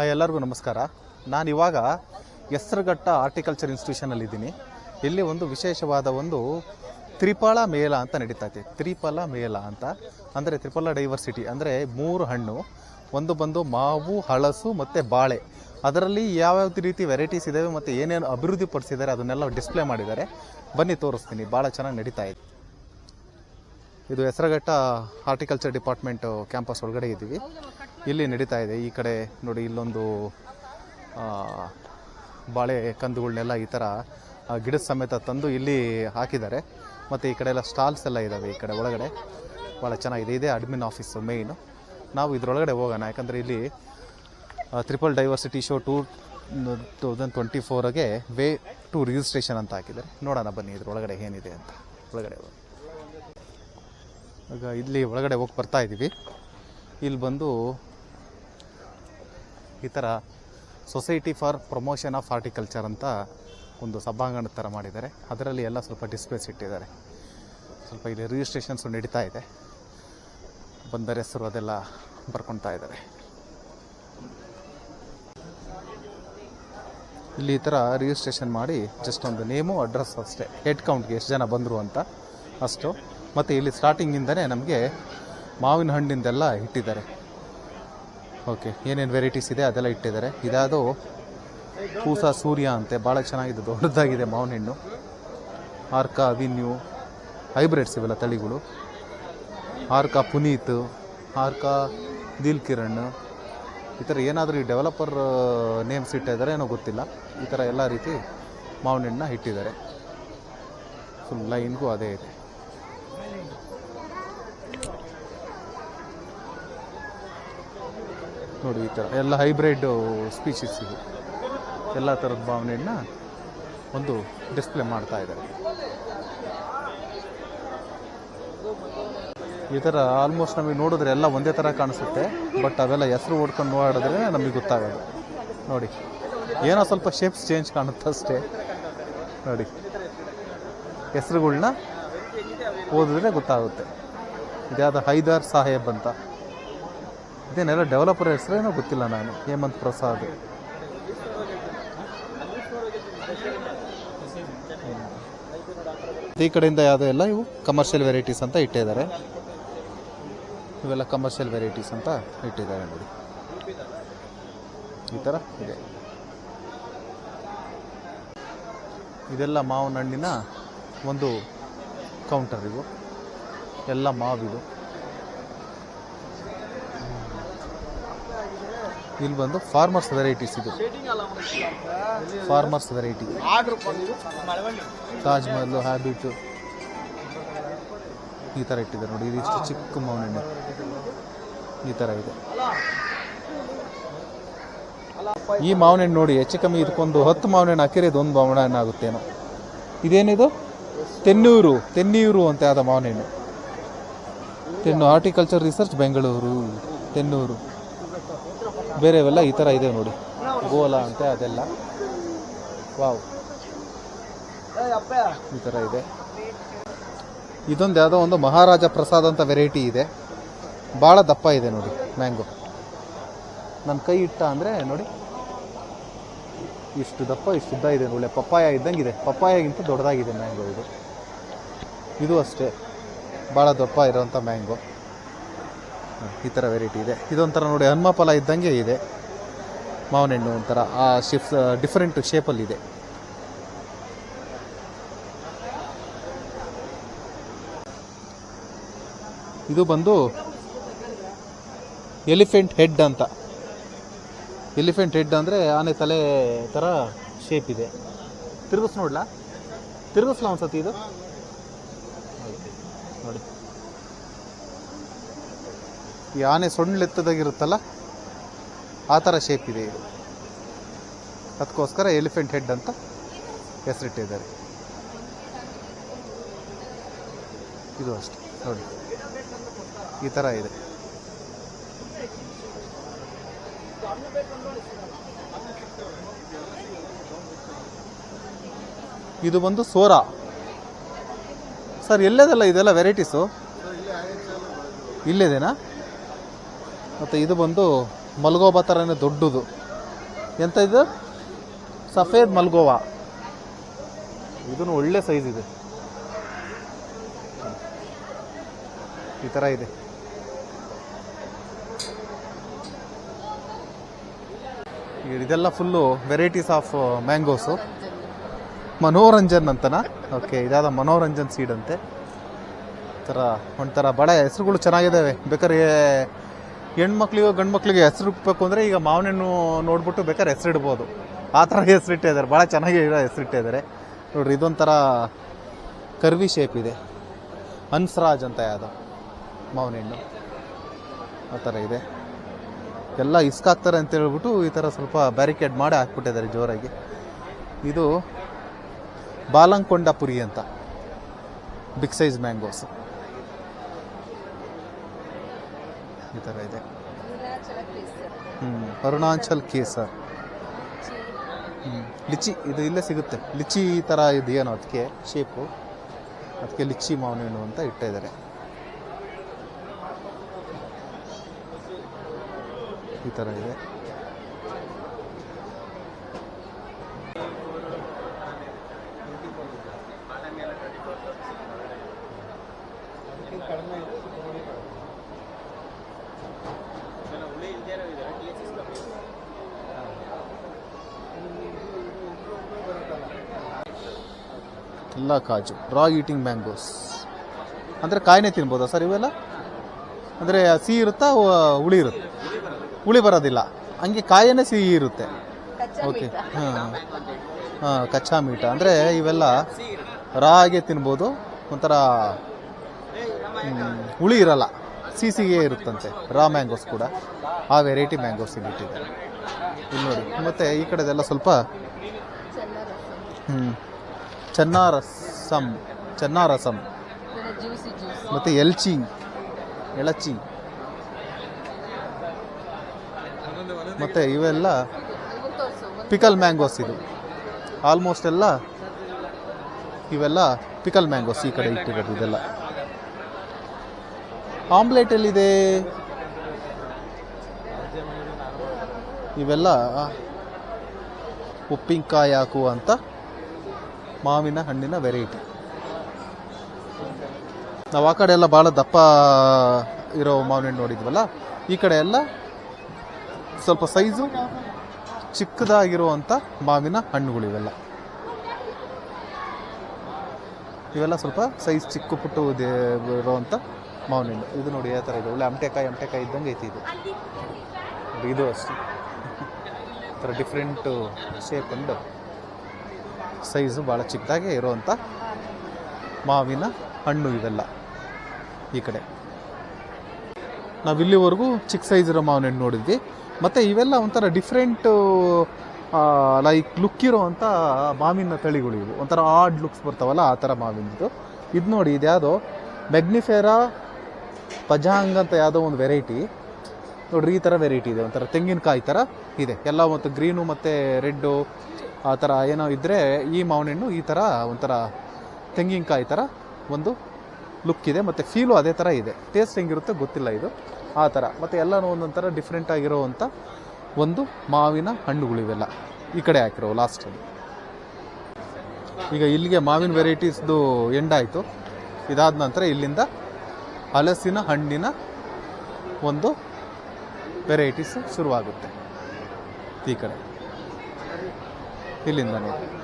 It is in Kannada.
ಹಾಯ್, ಎಲ್ಲರಿಗೂ ನಮಸ್ಕಾರ. ನಾನು ಇವಾಗ ಹೆಸರುಘಟ್ಟ ಆರ್ಟಿಕಲ್ಚರ್ ಇನ್ಸ್ಟಿಟ್ಯೂಷನಲ್ಲಿದ್ದೀನಿ ಇಲ್ಲಿ ಒಂದು ವಿಶೇಷವಾದ ಒಂದು ತ್ರಿಪಳ ಮೇಳ ಅಂತ ನಡೀತಾ ಇದೆ. ತ್ರಿಫಲ ಮೇಳ ಅಂತ. ಅಂದರೆ ತ್ರಿಫಲ ಡೈವರ್ಸಿಟಿ ಅಂದರೆ ಮೂರು ಹಣ್ಣು. ಒಂದು ಬಂದು ಮಾವು, ಹಳಸು ಮತ್ತು ಬಾಳೆ. ಅದರಲ್ಲಿ ಯಾವ್ಯಾವ ರೀತಿ ವೆರೈಟೀಸ್ ಇದ್ದಾವೆ ಮತ್ತು ಏನೇನು ಅಭಿವೃದ್ಧಿ ಪಡಿಸಿದ್ದಾರೆ ಅದನ್ನೆಲ್ಲ ಡಿಸ್ಪ್ಲೇ ಮಾಡಿದ್ದಾರೆ. ಬನ್ನಿ, ತೋರಿಸ್ತೀನಿ. ಭಾಳ ಚೆನ್ನಾಗಿ ನಡೀತಾ ಇದೆ. ಇದು ಹೆಸರಘಟ್ಟ ಹಾರ್ಟಿಕಲ್ಚರ್ ಡಿಪಾರ್ಟ್ಮೆಂಟ್ ಕ್ಯಾಂಪಸ್ ಒಳಗಡೆ ಇದ್ದೀವಿ. ಇಲ್ಲಿ ನಡೀತಾ ಇದೆ. ಈ ಕಡೆ ನೋಡಿ ಇಲ್ಲೊಂದು ಬಾಳೆ ಕಂದುಗಳನ್ನೆಲ್ಲ ಈ ಥರ ಗಿಡದ ಸಮೇತ ತಂದು ಇಲ್ಲಿ ಹಾಕಿದ್ದಾರೆ. ಮತ್ತು ಈ ಕಡೆ ಎಲ್ಲ ಸ್ಟಾಲ್ಸ್ ಎಲ್ಲ ಇದ್ದಾವೆ ಈ ಕಡೆ ಒಳಗಡೆ. ಭಾಳ ಚೆನ್ನಾಗಿದೆ. ಇದೇ ಅಡ್ಮಿನ್ ಆಫೀಸು ಮೇಯ್ನು. ನಾವು ಇದರೊಳಗಡೆ ಹೋಗೋಣ. ಯಾಕಂದರೆ ಇಲ್ಲಿ triple diversity show two thousand twenty ಫೋರಾಗೆ way to registration ಅಂತ ಹಾಕಿದ್ದಾರೆ. ನೋಡೋಣ ಬನ್ನಿ ಇದರೊಳಗಡೆ ಏನಿದೆ ಅಂತ. ಒಳಗಡೆ ಈಗ ಇಲ್ಲಿ ಒಳಗಡೆ ಹೋಗಿ ಬರ್ತಾ ಇದ್ದೀವಿ ಇಲ್ಲಿ ಬಂದು ಈ ಥರ society for promotion of horticulture ಅಂತ ಒಂದು ಸಭಾಂಗಣದ ಥರ ಮಾಡಿದ್ದಾರೆ. ಅದರಲ್ಲಿ ಎಲ್ಲ ಸ್ವಲ್ಪ ಡಿಸ್ಪ್ಲೇಸ್ ಇಟ್ಟಿದ್ದಾರೆ. ಸ್ವಲ್ಪ ಇಲ್ಲಿ ರಿಜಿಸ್ಟ್ರೇಷನ್ಸು ನಡೀತಾ ಇದೆ. ಬಂದರ ಹೆಸರು ಅದೆಲ್ಲ ಬರ್ಕೊತಾ ಇದ್ದಾರೆ. ಇಲ್ಲಿ ಈ ಥರ ರಿಜಿಸ್ಟ್ರೇಷನ್ ಮಾಡಿ ಜಸ್ಟ್ ಒಂದು ನೇಮು ಅಡ್ರೆಸ್ ಅಷ್ಟೇ. ಹೆಡ್ ಕೌಂಟ್ಗೆ ಎಷ್ಟು ಜನ ಬಂದರು ಅಂತ ಅಷ್ಟು ಮತ್ತು ಇಲ್ಲಿ ಸ್ಟಾರ್ಟಿಂಗಿಂದನೇ ನಮಗೆ ಮಾವಿನ ಹಣ್ಣಿಂದೆಲ್ಲ ಇಟ್ಟಿದ್ದಾರೆ. ಓಕೆ ಏನೇನು ವೆರೈಟೀಸ್ ಇದೆ ಅದೆಲ್ಲ ಇಟ್ಟಿದ್ದಾರೆ. ಇದಾದು ಪೂಸ ಸೂರ್ಯ ಅಂತೆ, ಭಾಳ ಚೆನ್ನಾಗಿದೆ, ದೊಡ್ಡದಾಗಿದೆ ಮಾವಿನ ಹಣ್ಣು. ಆರ್ಕ ಅವಿನ್ಯೂ ಹೈಬ್ರಿಡ್ಸ್ ಇವೆಲ್ಲ ತಳಿಗಳು. ಆರ್ಕಾ, ಪುನೀತ್, ಆರ್ಕಾ ದಿಲ್ ಕಿರಣ್ ಈ ಥರ ಏನಾದರೂ ಈ ಡೆವಲಪರ್ ನೇಮ್ಸ್ ಇಟ್ಟಿದ್ದಾರೆ ಏನೋ ಗೊತ್ತಿಲ್ಲ. ಈ ಥರ ಎಲ್ಲ ರೀತಿ ಮಾವಿನ ಹಣ್ಣನ್ನ ಇಟ್ಟಿದ್ದಾರೆ. ಫುಲ್ ಲೈನ್ಗೂ ಅದೇ ಇದೆ. ನೋಡಿ, ಈ ಥರ ಎಲ್ಲ ಹೈಬ್ರಿಡ್ ಸ್ಪೀಶೀಸ್ ಇದು. ಎಲ್ಲ ಥರದ ಭಾವನೆಯನ್ನ ಒಂದು ಡಿಸ್ಪ್ಲೇ ಮಾಡ್ತಾ ಇದ್ದಾರೆ. ಈ ಥರ ಆಲ್ಮೋಸ್ಟ್ ನಮಗೆ ನೋಡಿದ್ರೆ ಎಲ್ಲ ಒಂದೇ ಥರ ಕಾಣಿಸುತ್ತೆ ಬಟ್ ಅವೆಲ್ಲ ಹೆಸರು ಓಡ್ಕೊಂಡು ಓಡಾಡಿದ್ರೆ ನಮಗೆ ಗೊತ್ತಾಗೋದು. ನೋಡಿ, ಏನೋ ಸ್ವಲ್ಪ ಶೇಪ್ಸ್ ಚೇಂಜ್ ಕಾಣುತ್ತೆ ಅಷ್ಟೇ ನೋಡಿ ಹೆಸರುಗಳನ್ನ ಓದಿದ್ರೆ ಗೊತ್ತಾಗುತ್ತೆ. ಇದ್ಯಾವುದು ಹೈದರ್ ಸಾಹೇಬ್ ಅಂತ. ಇದೇನೆಲ್ಲ ಡೆವಲಪರ್ ಹೆಸರೇನೋ ಗೊತ್ತಿಲ್ಲ ನಾನು, ಹೇಮಂತ್ ಪ್ರಸಾದ್. ಈ ಕಡೆಯಿಂದ ಯಾವುದೋ ಎಲ್ಲ ಇವು ಕಮರ್ಷಿಯಲ್ ವೆರೈಟೀಸ್ ಅಂತ ಇಟ್ಟಿದ್ದಾರೆ. ಇವೆಲ್ಲ ಕಮರ್ಷಿಯಲ್ ವೆರೈಟೀಸ್ ಅಂತ ಇಟ್ಟಿದ್ದಾರೆ ನೋಡಿ. ಈ ಥರ ಇದೆ. ಇದೆಲ್ಲ ಮಾವಿನ ಹಣ್ಣಿನ ಒಂದು ಕೌಂಟರ್ ಇವು. ಎಲ್ಲ ಮಾವಿದು. ಇಲ್ಲಿ ಬಂದು ಫಾರ್ಮರ್ಸ್ ವೆರೈಟೀಸ್ ಇದು. Farmers variety Taj Mahal habit ಈ ಥರ ಇಟ್ಟಿದ್ದಾರೆ ನೋಡಿ. ಇದಿಷ್ಟು ಚಿಕ್ಕ ಹಣ್ಣು ಈ ಥರ ಇದೆ. ಈ ಮಾವಿನ ಹಣ್ಣು ನೋಡಿ ಹೆಚ್ಚು ಕಮ್ಮಿ ಇದಕ್ಕೊಂದು ಹತ್ತು ಮಾವಿನ ಹಣ್ಣು ಹಾಕಿರಿ ಇದೊಂದು ಮಾವಿನ ಹಣ್ಣು ಆಗುತ್ತೇನೋ ಇದೇನಿದು? ತೆನ್ನೂರು ತೆನ್ನೂರು ಅಂತ ಆದ ಮಾವಿನ ಹಣ್ಣು ತೆನ್ನು ಹಾರ್ಟಿಕಲ್ಚರ್ ರಿಸರ್ಚ್ ಬೆಂಗಳೂರು. ತೆನ್ನೂರು. ಬೇರೆವೆಲ್ಲ ಈ ಥರ ಇದೆ ನೋಡಿ. ಗೋಲ ಅಂತೆ ಅದೆಲ್ಲ. ವಾವ್. ಈ ಥರ ಇದೆ. ಇದೊಂದು ಯಾವುದೋ ಒಂದು ಮಹಾರಾಜ ಪ್ರಸಾದ್ ಅಂತ ವೆರೈಟಿ ಇದೆ. ಭಾಳ ದಪ್ಪ ಇದೆ ನೋಡಿ ಮ್ಯಾಂಗೋ ನನ್ನ ಕೈ ಇಟ್ಟ ಅಂದರೆ ನೋಡಿ, ಇಷ್ಟು ದಪ್ಪ, ಇಷ್ಟು ಉದ್ದ ಇದೆ ನೋಡಿ. ಪಪ್ಪಾಯ ಇದ್ದಂಗಿದೆ. ಪಪ್ಪಾಯಗಿಂತ ದೊಡ್ಡದಾಗಿದೆ ಮ್ಯಾಂಗೋ ಇದು. ಇದು ಅಷ್ಟೇ. ಭಾಳ ದಪ್ಪ ಇರೋವಂಥ ಮ್ಯಾಂಗೋ ಈ ಥರ ವೆರೈಟಿ ಇದೆ. ಇದೊಂಥರ ನೋಡಿ ಹನುಮ ಫಲ ಇದ್ದಂಗೆ ಇದೆ. ಮಾವನಹಣ್ಣು ಒಂಥರ, ಆ ಶಿಫ್ಟ್ ಡಿಫ್ರೆಂಟ್ ಶೇಪಲ್ಲಿದೆ ಇದು. ಬಂದು ಎಲಿಫೆಂಟ್ ಹೆಡ್ ಅಂತ. ಎಲಿಫೆಂಟ್ ಹೆಡ್ ಅಂದರೆ ಆನೆ ತಲೆ ಥರ ಶೇಪ್ ಇದೆ. ತಿರುಗಿಸ್ ನೋಡ್ಲಾ? ತಿರುಗಿಸ್ಲಾ ಒಂದ್ಸತಿ ಇದು? ನೋಡಿ. ಈ ಆನೆ ಸೊಣ್ಣೆತ್ತದಾಗಿರುತ್ತಲ್ಲ ಆ ಥರ ಶೇಪ್ ಇದೆ ಇದು. ಅದಕ್ಕೋಸ್ಕರ ಎಲಿಫೆಂಟ್ ಹೆಡ್ ಅಂತ ಹೆಸರಿಟ್ಟಿದ್ದಾರೆ. ಇದು ಅಷ್ಟೆ, ನೋಡಿ. ಈ ಥರ ಇದೆ. ಇದು ಬಂದು ಸೋರಾ. ಸರ್, ಎಲ್ಲದಲ್ಲ ಇದೆಲ್ಲ ವೆರೈಟೀಸು ಇಲ್ಲಿದೆನಾ? ಮತ್ತು ಇದು ಬಂದು ಮಲ್ಗೋಬಾ ಥರನೇ ದೊಡ್ಡದು. ಎಂತ ಇದು? ಸಫೇದ್ ಮಲ್ಗೋವಾ. ಇದನ್ನು ಒಳ್ಳೆ ಸೈಜ್ ಇದೆ. ಈ ಥರ ಇದೆ. ಇದೆಲ್ಲ full varieties of mangoes Manoranjan ಅಂತನಾ? ಓಕೆ ಇದಾದ ಮನೋರಂಜನ್ ಸೀಡ್ ಅಂತೆ. ಥರ ಒಂಥರ ಬಳೆ ಹೆಸರುಗಳು ಚೆನ್ನಾಗಿದ್ದಾವೆ ಬೇಕಾದ್ರೆ ಹೆಣ್ಮಕ್ಳಿಗೂ ಗಂಡು ಮಕ್ಳಿಗೆ ಹೆಸರು ಇಡಬೇಕು ಅಂದರೆ ಈಗ ಮಾವಿನ ಹಣ್ಣು ನೋಡ್ಬಿಟ್ಟು ಬೇಕಾದ್ರೆ ಹೆಸರಿಡ್ಬೋದು ಆ ಥರ ಹೆಸರಿಟ್ಟಿದ್ದಾರೆ ಭಾಳ ಚೆನ್ನಾಗಿ ಹೆಸರಿಟ್ಟಿದ್ದಾರೆ ನೋಡ್ರಿ, ಇದೊಂಥರ ಕರ್ವಿ ಶೇಪ್ ಇದೆ. ಹನ್ಸ್ರಾಜ್ ಅಂತ ಯಾವುದು ಮಾವಿನ ಹಣ್ಣು ಆ ಥರ ಇದೆ. ಎಲ್ಲ ಇಸ್ಕಾಕ್ತಾರೆ ಅಂತ ಹೇಳ್ಬಿಟ್ಟು ಈ ಥರ ಸ್ವಲ್ಪ ಬ್ಯಾರಿಕೇಡ್ ಮಾಡಿ ಹಾಕ್ಬಿಟ್ಟಿದ್ದಾರೆ ಜೋರಾಗಿ. ಇದು ಬಾಲಂಕೊಂಡ ಪುರಿ ಅಂತ. ಬಿಗ್ ಸೈಜ್ ಮ್ಯಾಂಗೋಸ್ ಈ ಥರ ಇದೆ. ಹ್ಞೂ ಅರುಣಾಚಲ್ ಕೇಸರ್. ಹ್ಞೂ ಲಿಚಿ ಇದು ಇಲ್ಲೇ ಸಿಗುತ್ತೆ. ಲಿಚಿ ಈ ಥರ ಇದು ಏನೋ ಅದಕ್ಕೆ ಶೇಪು ಅದಕ್ಕೆ ಲಿಚ್ಚಿ ಮಾವಿನ ಹಣ್ಣು ಅಂತ ಇಟ್ಟಿದ್ದಾರೆ ಈ ಥರ ಇದೆ. ಎಲ್ಲ ಕಾಜು ರಾ ಈಟಿಂಗ್ ಮ್ಯಾಂಗೋಸ್ ಅಂದರೆ ಕಾಯಿನೇ ತಿನ್ಬೋದಾ ಸರ್ ಇವೆಲ್ಲ? ಅಂದರೆ ಸಿಹಿ ಇರುತ್ತಾ ಹುಳಿ ಇರುತ್ತೆ? ಹುಳಿ ಬರೋದಿಲ್ಲ. ಹಂಗೆ ಕಾಯಿನೇ ಸಿಹಿ ಇರುತ್ತೆ. ಓಕೆ ಹಾಂ. ಹಾಂ ಕಚ್ಚಾ ಮೀಟ. ಅಂದರೆ ಇವೆಲ್ಲ ರಾ ಆಗಿ ತಿನ್ಬೋದು. ಒಂಥರ ಹುಳಿ ಇರಲ್ಲ. ಸಿಹಿಸಿಗೆ ಇರುತ್ತಂತೆ ರಾ ಮ್ಯಾಂಗೋಸ್ ಕೂಡ. ಆ ವೆರೈಟಿ ಮ್ಯಾಂಗೋಸ್ ಇಲ್ಲಿ ಇಟ್ಟಿದ್ದಾರೆ ಇಲ್ಲಿ ನೋಡಿ, ಮತ್ತು ಈ ಕಡೆದೆಲ್ಲ ಸ್ವಲ್ಪ ಹ್ಞೂ ಚೆನ್ನಾರಸಂ ಮತ್ತು ಎಲ್ಚಿ, ಎಳಚಿ. ಮತ್ತು ಇವೆಲ್ಲ ಪಿಕಲ್ ಮ್ಯಾಂಗೋಸ್ ಇದು. ಆಲ್ಮೋಸ್ಟ್ ಎಲ್ಲ ಇವೆಲ್ಲ ಪಿಕಲ್ ಮ್ಯಾಂಗೋಸ್ ಈ ಕಡೆ ಇಟ್ಟಿರೋದು ಇದೆಲ್ಲ. ಆಮ್ಲೆಟ್ ಎಲ್ಲಿದೆ? ಇವೆಲ್ಲ ಉಪ್ಪಿನಕಾಯಿ ಹಾಕುವಂಥ ಮಾವಿನ ಹಣ್ಣಿನ ವೆರೈಟಿ ನಾವು ಆ ಕಡೆ ಎಲ್ಲ ಭಾಳ ದಪ್ಪ ಇರೋ ಮಾವಿನ ಹಣ್ಣು ನೋಡಿದ್ವಲ್ಲ, ಈ ಕಡೆ ಎಲ್ಲ ಸ್ವಲ್ಪ ಸೈಜು ಚಿಕ್ಕದಾಗಿರುವಂಥ ಮಾವಿನ ಹಣ್ಣುಗಳು ಇವೆಲ್ಲ ಇವೆಲ್ಲ ಸ್ವಲ್ಪ ಸೈಜ್ ಚಿಕ್ಕ ಪುಟ್ಟು ಇರುವಂಥ ಮಾವಿನ ಹಣ್ಣು. ಇದು ನೋಡಿ, ಯಾವ ಥರ ಇದೆ? ಒಳ್ಳೆ ಅಮಟೆಕಾಯಿ ಅಮಟೆಕಾಯಿ ಇದ್ದಂಗೆ ಐತಿ ಇದು. ಇದು ಅಷ್ಟೇ. ಥರ ಡಿಫ್ರೆಂಟು ಶೇಪ್ ಅಂಡ್ ಸೈಜು ಭಾಳ ಚಿಕ್ಕದಾಗೆ ಇರೋವಂಥ ಮಾವಿನ ಹಣ್ಣು ಇವೆಲ್ಲ ಈ ಕಡೆ. ನಾವು ಇಲ್ಲಿವರೆಗೂ ಚಿಕ್ಕ ಸೈಜ್ ಇರೋ ಮಾವಿನ ಹಣ್ಣು ನೋಡಿದ್ವಿ. ಮತ್ತು ಇವೆಲ್ಲ ಒಂಥರ ಡಿಫ್ರೆಂಟು ಲೈಕ್ ಲುಕ್ ಇರೋವಂಥ ಮಾವಿನ ತಳಿಗಳು ಇವು. ಒಂಥರ ಆಡ್ ಲುಕ್ಸ್ ಬರ್ತಾವಲ್ಲ ಆ ಥರ ಮಾವಿನದು ಇದು ನೋಡಿ ಇದು ಯಾವುದೋ ಮೆಗ್ನಿಫೆರಾ ಪಜಾಂಗ್ ಅಂತ ಯಾವುದೋ ಒಂದು ವೆರೈಟಿ ನೋಡ್ರಿ, ಈ ಥರ ವೆರೈಟಿ ಇದೆ. ಒಂಥರ ತೆಂಗಿನಕಾಯಿ ಥರ ಇದೆ. ಎಲ್ಲ ಮತ್ತು ಗ್ರೀನು ಮತ್ತು ರೆಡ್ಡು ಆ ಥರ ಏನೋ ಇದ್ದರೆ ಈ ಮಾವಿನ ಹಣ್ಣು ಈ ಥರ ಒಂಥರ ತೆಂಗಿನಕಾಯಿ ಥರ ಒಂದು ಲುಕ್ ಇದೆ ಮತ್ತು ಫೀಲು ಅದೇ ಥರ ಇದೆ. ಟೇಸ್ಟ್ ಹೆಂಗಿರುತ್ತೆ ಗೊತ್ತಿಲ್ಲ ಇದು. ಆ ಥರ ಮತ್ತು ಎಲ್ಲನೂ ಒಂದೊಂಥರ ಡಿಫ್ರೆಂಟ್ ಆಗಿರೋವಂಥ ಒಂದು ಮಾವಿನ ಹಣ್ಣುಗಳು ಇವೆಲ್ಲ. ಈ ಕಡೆ ಹಾಕಿರೋ ಲಾಸ್ಟಲ್ಲಿ ಈಗ ಇಲ್ಲಿಗೆ ಮಾವಿನ ವೆರೈಟೀಸ್ದು ಎಂಡ್ ಆಯಿತು. ಇದಾದ ನಂತರ ಇಲ್ಲಿಂದ ಹಲಸಿನ ಹಣ್ಣಿನ ಒಂದು ವೆರೈಟೀಸ್ ಶುರುವಾಗುತ್ತೆ. ಈ ಕಡೆ. ಇಲ್ಲಿಂದ ನೋಡಿ